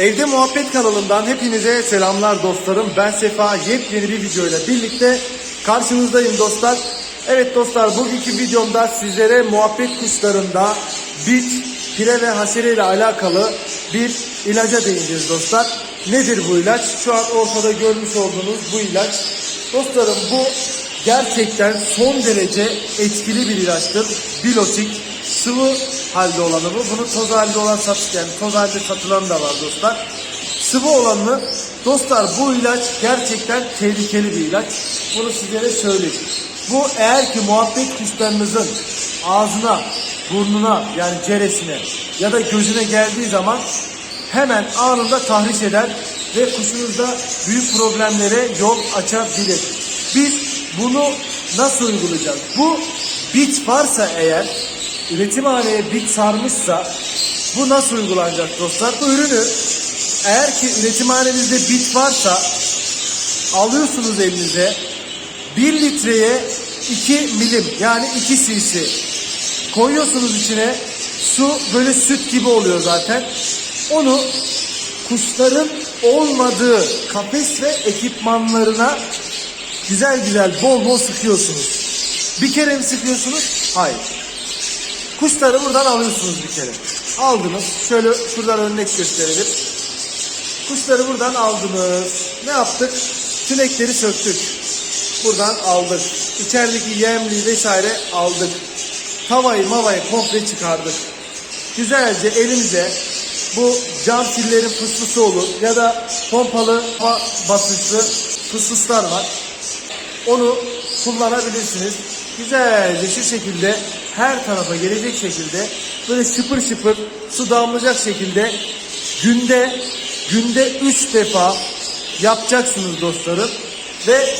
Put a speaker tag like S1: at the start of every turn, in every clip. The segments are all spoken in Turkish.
S1: Evde Muhabbet kanalından hepinize selamlar dostlarım. Ben Sefa yepyeni bir videoyla birlikte karşınızdayım dostlar. Evet dostlar bugünkü videomda sizlere muhabbet kuşlarında bit, pire ve haşere ile alakalı bir ilaca değineceğiz dostlar. Nedir bu ilaç? Şu an ortada görmüş olduğunuz bu ilaç. Dostlarım bu gerçekten son derece etkili bir ilaçtır. Bilotik sıvı halde olanı bu. Bunu toz halde olan satış yani toz halde satılan da var dostlar. Sıvı olanı dostlar bu ilaç gerçekten tehlikeli bir ilaç. Bunu sizlere söyleyeyim. Bu eğer ki muhabbet kuşlarınızın ağzına, burnuna yani ceresine ya da gözüne geldiği zaman hemen anında tahriş eder ve kuşunuzda büyük problemlere yol açabilir. Biz bunu nasıl uygulayacağız? Bu bit varsa eğer üretimhaneye bit sarmışsa bu nasıl uygulanacak dostlar? Bu ürünü eğer ki üretimhanenizde bit varsa alıyorsunuz elinize 1 litreye 2 milim yani 2 cc koyuyorsunuz içine su böyle süt gibi oluyor zaten. Onu kuşların olmadığı kafes ve ekipmanlarına güzel güzel bol bol sıkıyorsunuz. Bir kere mi sıkıyorsunuz? Hayır. Kuşları buradan alıyorsunuz bir kere. Aldınız. Şöyle şuradan örnek gösterelim. Kuşları buradan aldınız. Ne yaptık? Tünekleri söktük. Buradan aldık. İçerideki yemliği vesaire aldık. Tavayı mavayı komple çıkardık. Güzelce elimize bu cam fillerin fıstısı olur ya da pompalı basınçlı fıstıklar var. Onu kullanabilirsiniz. Güzelce şu şekilde her tarafa gelecek şekilde böyle şıpır şıpır su damlayacak şekilde günde günde 3 defa yapacaksınız dostlarım ve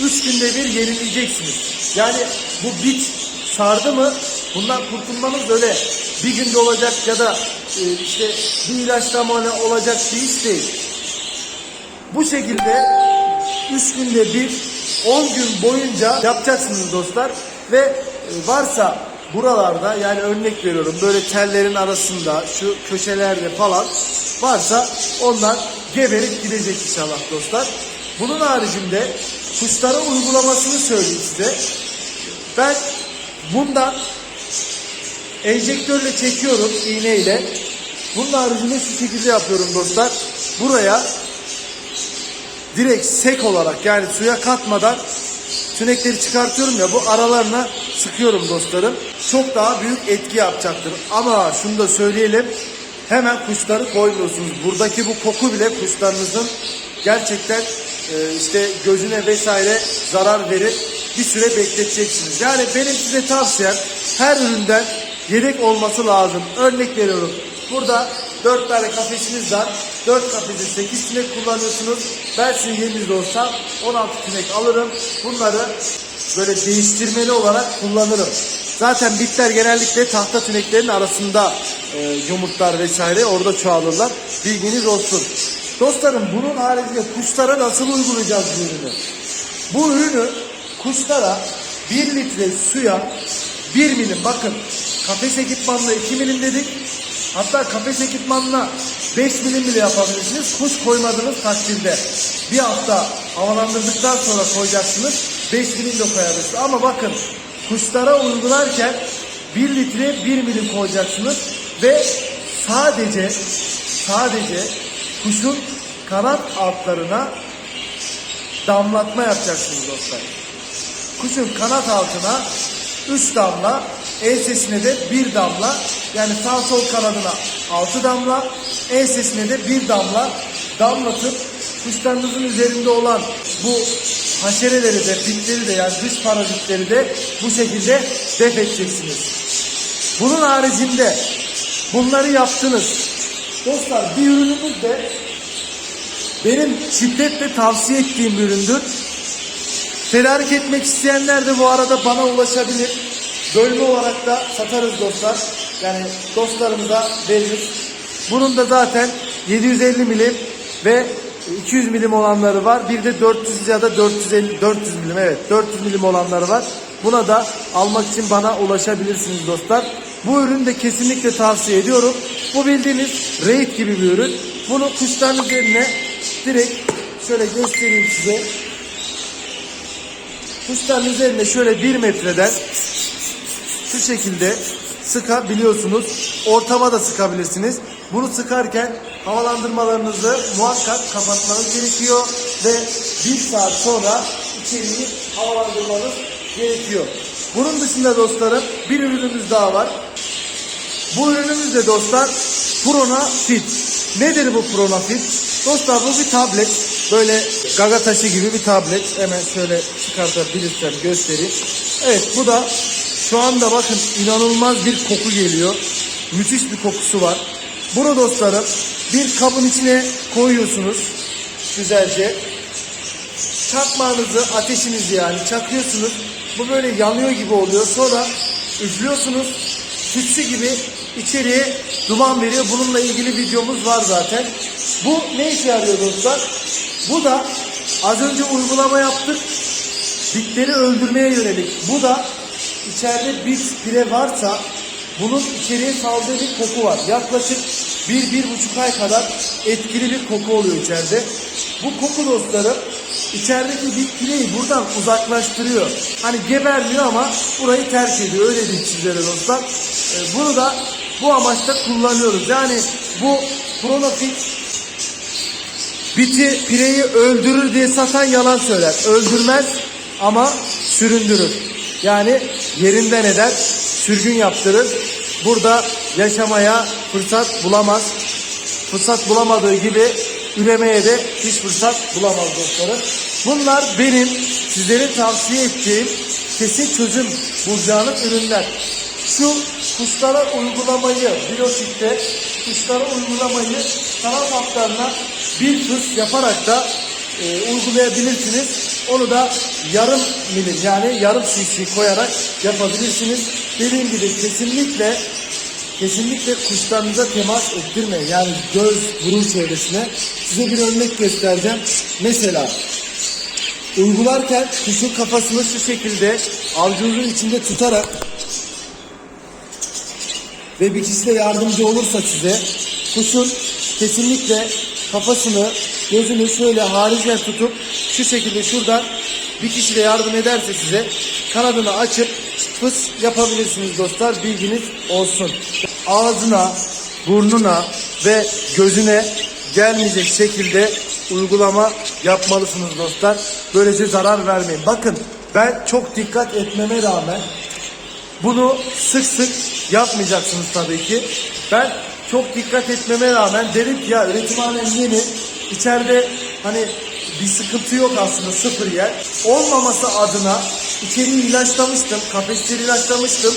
S1: 3 günde bir yenileyeceksiniz. Yani bu bit sardı mı bundan kurtulmanız öyle bir günde olacak ya da e, işte bir ilaçlama olacak bir iş değil. Bu şekilde 3 günde bir 10 gün boyunca yapacaksınız dostlar ve e, varsa buralarda yani örnek veriyorum böyle tellerin arasında şu köşelerde falan varsa onlar geberip gidecek inşallah dostlar. Bunun haricinde kuşlara uygulamasını söyleyeyim size. Ben bundan enjektörle çekiyorum iğneyle. Bunun haricinde şu şekilde yapıyorum dostlar. Buraya direkt sek olarak yani suya katmadan tünekleri çıkartıyorum ya bu aralarına sıkıyorum dostlarım. Çok daha büyük etki yapacaktır. Ama şunu da söyleyelim. Hemen kuşları koymuyorsunuz. Buradaki bu koku bile kuşlarınızın gerçekten e, işte gözüne vesaire zarar verir. Bir süre bekleteceksiniz. Yani benim size tavsiyem her üründen yedek olması lazım. Örnek veriyorum. Burada 4 tane kafesiniz var. 4 kafede 8 sinek kullanıyorsunuz. Ben sizin yerinizde olsam 16 sinek alırım. Bunları böyle değiştirmeli olarak kullanırım. Zaten bitler genellikle tahta tüneklerin arasında e, yumurtlar vesaire orada çoğalırlar. Bilginiz olsun. Dostlarım bunun haricinde kuşlara nasıl uygulayacağız bu ürünü? Bu ürünü kuşlara 1 litre suya 1 milim bakın kafes ekipmanla 2 milim dedik. Hatta kafes ekipmanla 5 milim bile yapabilirsiniz. Kuş koymadığınız takdirde bir hafta havalandırdıktan sonra koyacaksınız. 5 milim de koyabilirsiniz. Ama bakın kuşlara uygularken 1 litre 1 milim koyacaksınız ve sadece sadece kuşun kanat altlarına damlatma yapacaksınız dostlar. Kuşun kanat altına 3 damla, ensesine de 1 damla, yani sağ sol kanadına 6 damla, ensesine de 1 damla damlatıp kuşlarınızın üzerinde olan bu haşereleri de, bitleri de yani dış parazitleri de bu şekilde def edeceksiniz. Bunun haricinde bunları yaptınız. Dostlar bir ürünümüz de benim şiddetle tavsiye ettiğim bir üründür. Tedarik etmek isteyenler de bu arada bana ulaşabilir. Bölme olarak da satarız dostlar. Yani dostlarımıza veririz. Bunun da zaten 750 milim ve 200 milim olanları var. Bir de 400 ya da 450 400 milim evet 400 milim olanları var. Buna da almak için bana ulaşabilirsiniz dostlar. Bu ürünü de kesinlikle tavsiye ediyorum. Bu bildiğiniz Raid gibi bir ürün. Bunu kuşların üzerine direkt şöyle göstereyim size. Kuşların üzerine şöyle bir metreden şu şekilde sıkabiliyorsunuz. Ortama da sıkabilirsiniz. Bunu sıkarken havalandırmalarınızı muhakkak kapatmanız gerekiyor ve bir saat sonra içeriği havalandırmanız gerekiyor. Bunun dışında dostlarım bir ürünümüz daha var. Bu ürünümüz de dostlar Prona Fit. Nedir bu Prona Fit? Dostlar bu bir tablet. Böyle gaga taşı gibi bir tablet. Hemen şöyle çıkartabilirsem göstereyim. Evet bu da şu anda bakın inanılmaz bir koku geliyor. Müthiş bir kokusu var. Bunu dostlarım bir kabın içine koyuyorsunuz. Güzelce. Çakmağınızı, ateşinizi yani çakıyorsunuz. Bu böyle yanıyor gibi oluyor. Sonra üflüyorsunuz. Tütsü gibi içeriye duman veriyor. Bununla ilgili videomuz var zaten. Bu ne işe yarıyor dostlar? Bu da az önce uygulama yaptık. Bitleri öldürmeye yönelik. Bu da içeride bit pire varsa bunun içeriye saldığı bir koku var. Yaklaşık bir, bir buçuk ay kadar etkili bir koku oluyor içeride. Bu koku dostlarım içerideki bit pireyi buradan uzaklaştırıyor. Hani gebermiyor ama burayı terk ediyor. Öyle diyeyim sizlere dostlar. Ee, bunu da bu amaçta kullanıyoruz. Yani bu Pronafit biti pireyi öldürür diye satan yalan söyler. Öldürmez ama süründürür. Yani yerinden eder, sürgün yaptırır. Burada yaşamaya fırsat bulamaz. Fırsat bulamadığı gibi üremeye de hiç fırsat bulamaz dostlarım. Bunlar benim sizlere tavsiye ettiğim kesin çözüm bulacağınız ürünler. Şu kuşlara uygulamayı, biyotikte kuşlara uygulamayı kanat hatlarına bir fıs yaparak da e, uygulayabilirsiniz. Onu da yarım milim yani yarım cc koyarak yapabilirsiniz. Dediğim gibi kesinlikle kesinlikle kuşlarınıza temas ettirmeyin. Yani göz, burun çevresine. Size bir örnek göstereceğim. Mesela uygularken kuşun kafasını şu şekilde avucunuzun içinde tutarak ve bir kişi de yardımcı olursa size kuşun kesinlikle kafasını gözünü şöyle haricen tutup şu şekilde şuradan bir kişi de yardım ederse size kanadını açıp fıs yapabilirsiniz dostlar bilginiz olsun. Ağzına, burnuna ve gözüne gelmeyecek şekilde uygulama yapmalısınız dostlar. Böylece zarar vermeyin. Bakın ben çok dikkat etmeme rağmen bunu sık sık yapmayacaksınız tabii ki. Ben çok dikkat etmeme rağmen dedim ki ya üretimhanem yeni. İçeride hani bir sıkıntı yok aslında sıfır yer. Olmaması adına içeriği ilaçlamıştım. Kafesleri ilaçlamıştım.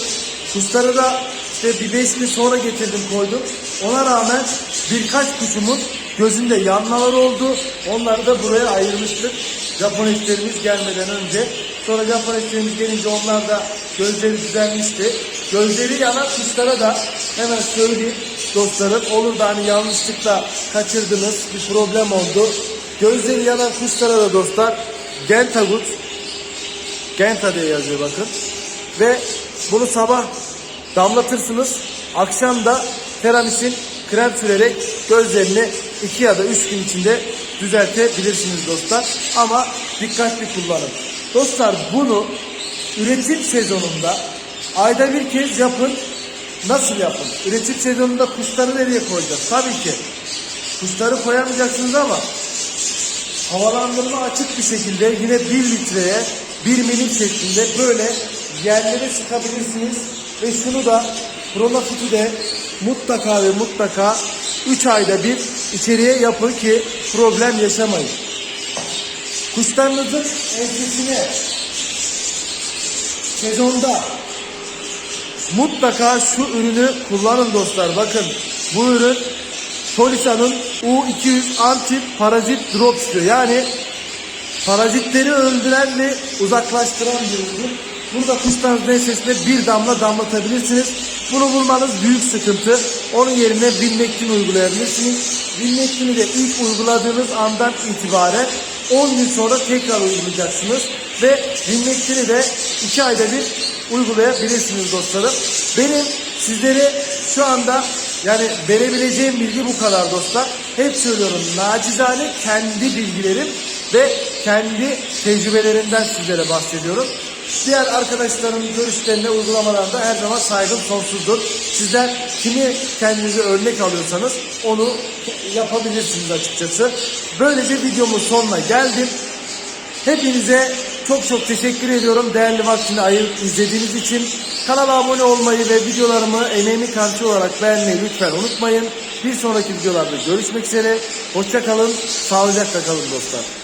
S1: Kuşları da işte bir beş sonra getirdim koydum. Ona rağmen birkaç kuşumun gözünde yanmalar oldu. Onları da buraya ayırmıştık. Japon etlerimiz gelmeden önce. Sonra Japon etlerimiz gelince onlar da gözleri düzelmişti. Gözleri yanan kuşlara da hemen söyleyeyim dostlarım. Olur da hani yanlışlıkla kaçırdınız bir problem oldu. Gözleri yanan kuşlara da dostlar Gentagut Genta diye yazıyor bakın. Ve bunu sabah damlatırsınız. Akşam da teramisin krem sürerek gözlerini 2 ya da 3 gün içinde düzeltebilirsiniz dostlar. Ama dikkatli kullanın. Dostlar bunu üretim sezonunda ayda bir kez yapın. Nasıl yapın? Üretim sezonunda kuşları nereye koyacağız? Tabii ki. Kuşları koyamayacaksınız ama havalandırma açık bir şekilde yine 1 litreye 1 milim şeklinde böyle yerlere sıkabilirsiniz. Ve şunu da Pronafit'i de mutlaka ve mutlaka 3 ayda bir içeriye yapın ki problem yaşamayın. Kuşlarınızın ensesine sezonda mutlaka şu ürünü kullanın dostlar. Bakın bu ürün Polisa'nın U200 anti parazit drop diyor. Yani parazitleri öldüren ve uzaklaştıran bir ürün. Burada kuşlarınızın ensesine bir damla damlatabilirsiniz. Bunu bulmanız büyük sıkıntı. Onun yerine Bilmektin uygulayabilirsiniz. Bilmektin'i de ilk uyguladığınız andan itibaren 10 gün sonra tekrar uygulayacaksınız. Ve Bilmektin'i de 2 ayda bir uygulayabilirsiniz dostlarım. Benim sizlere şu anda yani verebileceğim bilgi bu kadar dostlar. hep söylüyorum nacizane kendi bilgilerim ve kendi tecrübelerimden sizlere bahsediyorum. Diğer arkadaşlarımın görüşlerine, uygulamalarında her zaman saygım sonsuzdur. Sizler kimi kendinize örnek alıyorsanız onu yapabilirsiniz açıkçası. Böylece videomun sonuna geldim. Hepinize çok çok teşekkür ediyorum değerli vaktini ayırıp izlediğiniz için. Kanala abone olmayı ve videolarımı emeğimi karşı olarak beğenmeyi lütfen unutmayın. Bir sonraki videolarda görüşmek üzere. Hoşça kalın, sağlıcakla kalın dostlar.